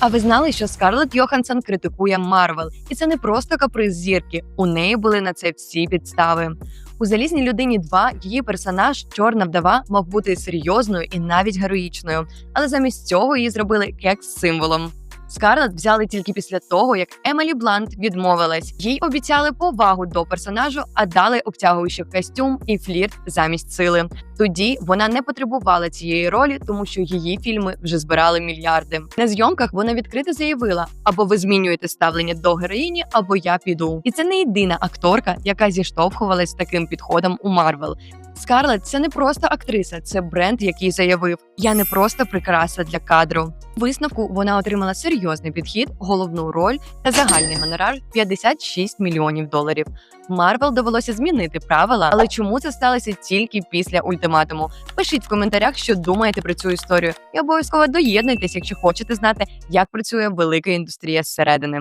А ви знали, що Скарлетт Йоханссон критикує Марвел, і це не просто каприз зірки. У неї були на це всі підстави. У залізній людині 2 її персонаж, чорна вдова, мав бути серйозною і навіть героїчною, але замість цього її зробили кекс-символом. Скарлетт взяли тільки після того, як Емелі Блант відмовилась. Їй обіцяли повагу до персонажу, а дали обтягуючий костюм і флірт замість сили. Тоді вона не потребувала цієї ролі, тому що її фільми вже збирали мільярди. На зйомках вона відкрито заявила: або ви змінюєте ставлення до героїні, або я піду. І це не єдина акторка, яка зіштовхувалась з таким підходом у Марвел. Скарлетт – це не просто актриса, це бренд, який заявив: Я не просто прикраса для кадру. Висновку вона отримала серйозний підхід, головну роль та загальний гонорар 56 мільйонів доларів. Марвел довелося змінити правила, але чому це сталося тільки після ультиматуму? Пишіть в коментарях, що думаєте про цю історію, і обов'язково доєднуйтесь, якщо хочете знати, як працює велика індустрія зсередини.